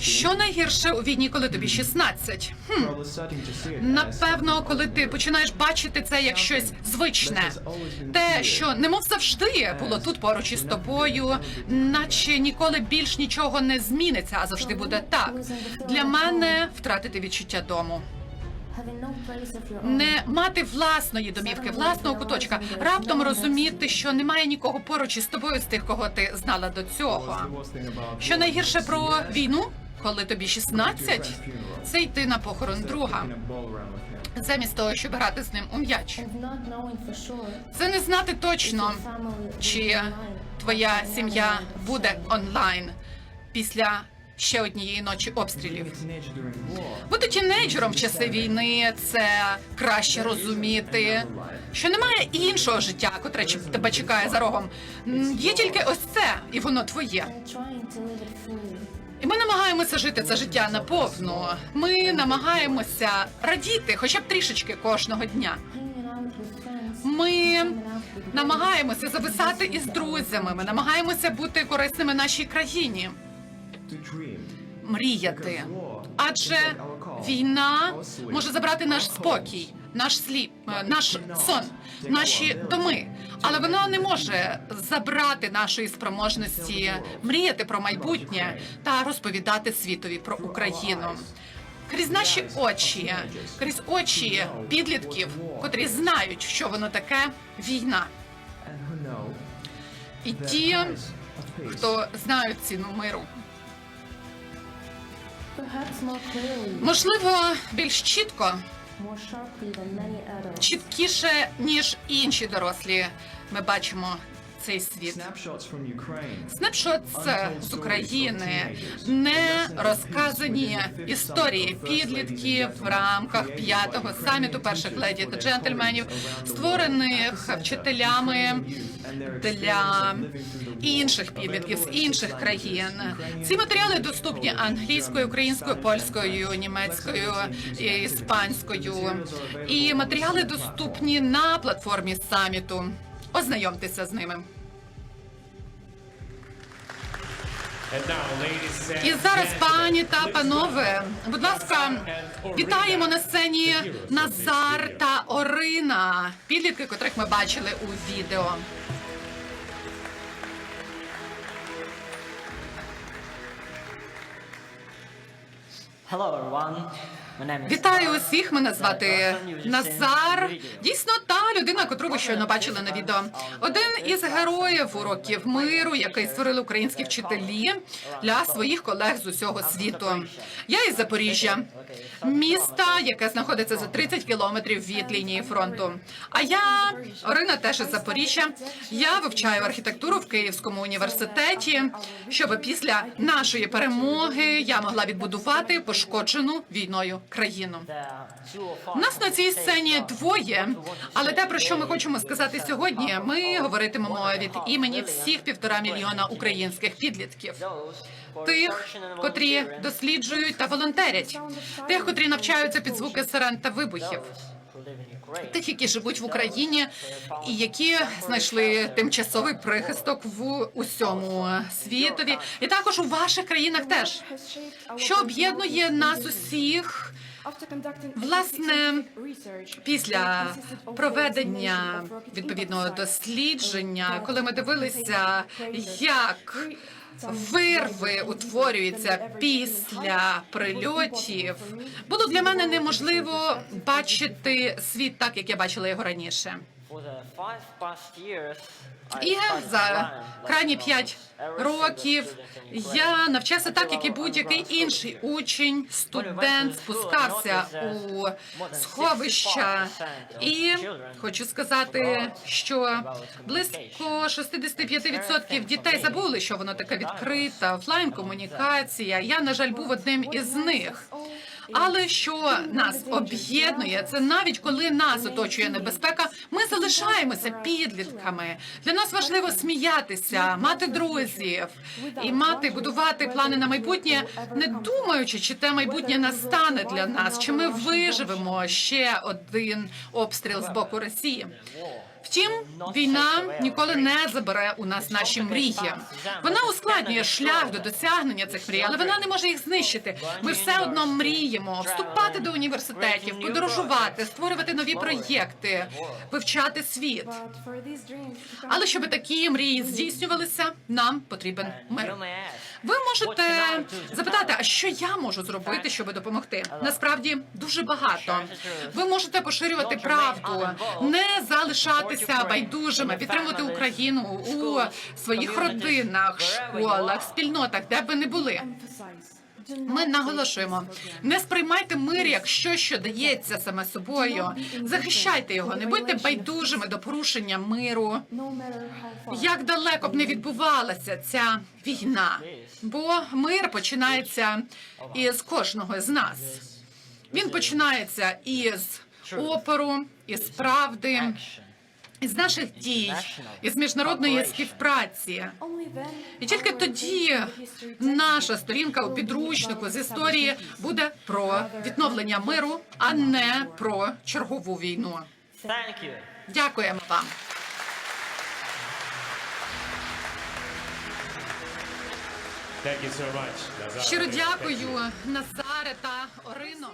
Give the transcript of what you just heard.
Що найгірше у війні, коли тобі 16? Хм. Напевно, коли ти починаєш бачити це як щось звичне, те, що немов завжди було тут поруч із тобою, наче ніколи більш нічого не зміниться, а завжди буде так. Для мене втратити відчуття дому. Не мати власної домівки, власного куточка, раптом розуміти, що немає нікого поруч із тобою з тих, кого ти знала до цього. Що найгірше про війну, коли тобі 16, це йти на похорон друга, замість того, щоб грати з ним у м'яч. Це не знати точно, чи твоя сім'я буде онлайн після ще однієї ночі обстрілів. Бути тінейджером в часи війни це краще розуміти, що немає іншого життя, котре тебе чекає за рогом. Є тільки ось це, і воно твоє. І ми намагаємося жити це життя наповну. Ми намагаємося радіти, хоча б трішечки кожного дня. Ми намагаємося зависати із друзями. Ми намагаємося бути корисними нашій країні. Мріяти. Адже війна може забрати наш спокій, наш сліп, е, наш сон, наші доми. Але вона не може забрати нашої спроможності мріяти про майбутнє та розповідати світові про Україну. Крізь наші очі, крізь очі підлітків, котрі знають, що воно таке війна. І ті, хто знають ціну миру. Можливо, більш чітко, чіткіше ніж інші дорослі. Ми бачимо цей світ. Снапшот з України не розказані історії підлітків в рамках п'ятого саміту перших леді та джентльменів, створених вчителями для інших підлітків з інших країн. Ці матеріали доступні англійською, українською, польською, німецькою, іспанською. І матеріали доступні на платформі саміту. Ознайомтеся з ними. І зараз, пані та панове, будь ласка, вітаємо на сцені Назар та Орина, підлітки, котрих ми бачили у відео. Hello everyone. Вітаю усіх. Мене звати Назар. Дійсно, та людина, котру ви щойно бачили на відео. Один із героїв уроків миру, який створили українські вчителі для своїх колег з усього світу. Я із Запоріжжя, міста, яке знаходиться за 30 кілометрів від лінії фронту. А я Орина теж із Запоріжжя. Я вивчаю архітектуру в Київському університеті, щоб після нашої перемоги я могла відбудувати пошкоджену війною країну. Нас на цій сцені двоє, але те, про що ми хочемо сказати сьогодні, ми говоритимемо від імені всіх півтора мільйона українських підлітків. Тих, котрі досліджують та волонтерять, тих, котрі навчаються під звуки сирен та вибухів, тих, які живуть в Україні і які знайшли тимчасовий прихисток в усьому світові, і також у ваших країнах теж що об'єднує нас усіх. Власне, Після проведення відповідного дослідження, коли ми дивилися, як вирви утворюються після прильотів, було для мене неможливо бачити світ так, як я бачила його раніше. І за крайні п'ять років я навчався так, як і будь-який інший учень, студент спускався у сховища. І хочу сказати, що близько 65% дітей забули, що воно таке відкрита офлайн комунікація. Я, на жаль, був одним із них. Але що нас об'єднує, це навіть коли нас оточує небезпека, ми залишаємося підлітками. Для нас важливо сміятися, мати друзів і мати будувати плани на майбутнє, не думаючи, чи те майбутнє настане для нас, чи ми виживемо ще один обстріл з боку Росії. Втім, війна ніколи не забере у нас наші мрії. Вона ускладнює шлях до досягнення цих мрій, але вона не може їх знищити. Ми все одно мріємо вступати до університетів, подорожувати, створювати нові проєкти, вивчати світ. Але щоб такі мрії здійснювалися, нам потрібен мир. Ви можете запитати, а що я можу зробити, щоб допомогти? Насправді дуже багато. Ви можете поширювати правду, не залишатися байдужими, підтримувати Україну у своїх родинах, школах, спільнотах, де б ви не були. Ми наголошуємо, не сприймайте мир як щось, що дається саме собою. Захищайте його, не будьте байдужими до порушення миру. Як далеко б не відбувалася ця війна, бо мир починається із кожного з нас. Він починається із опору, із правди, із наших дій, із міжнародної співпраці. І тільки тоді наша сторінка у підручнику з історії буде про відновлення миру, а не про чергову війну. Дякуємо вам. Щиро дякую, Назаре та Орино.